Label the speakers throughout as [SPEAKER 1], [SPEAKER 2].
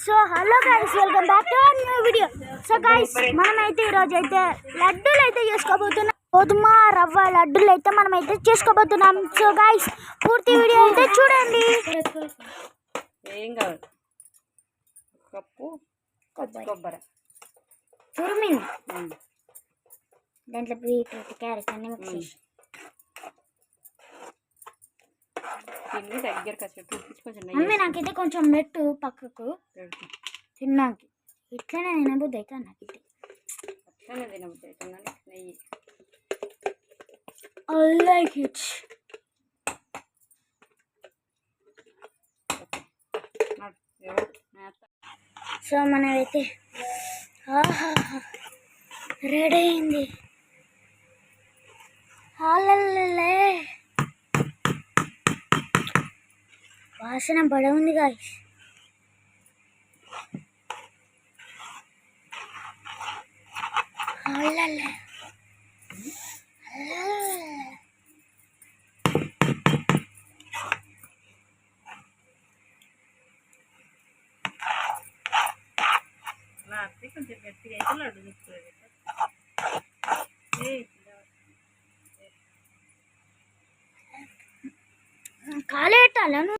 [SPEAKER 1] So hello guys welcome back to new video so guys మనమైతే ఈరోజు అయితే లడ్డూలు అయితే చేసుకోబోతున్నాం. గోధుమ రవ్వ లడ్డూలు అయితే మనం అయితే చేసుకోబోతున్నాం. సో గైస్ పూర్తి వీడియో అయితే చూడండి.
[SPEAKER 2] ఏం కాదు కప్పు కొబ్బరి.
[SPEAKER 1] తురిమింది. దాంట్లో బీట్రూట్ క్యారెట్ అన్ని మిక్స్
[SPEAKER 2] తిని దగ్గరికి కొంచెం
[SPEAKER 1] మమ్మీ నాకైతే కొంచెం మెట్టు పక్కకు. తిన్నాకి. ఇట్లనే తినబుద్ధి అయితే నాకు
[SPEAKER 2] అట్లనే తినబుద్ధి అవుతుందని నెయ్యి.
[SPEAKER 1] I like it. సో మనమైతే రెడీ అయింది. హాలల్లే. వాసన బడ ఉంది గాయస్
[SPEAKER 2] కొంచెం గట్టిగా అయితే లడ్డు
[SPEAKER 1] కాలేటాలను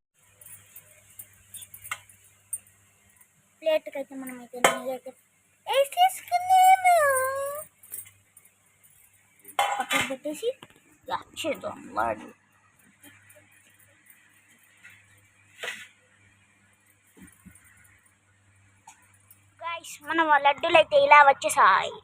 [SPEAKER 1] ప్లేట్కి అయితే మనం అయితే నెయ్యి వేసేసుకున్నాము పక్కకు పెట్టేసి చేద్దాం వాడు గైస్ మన లడ్డూలు అయితే ఇలా వచ్చేసాయి.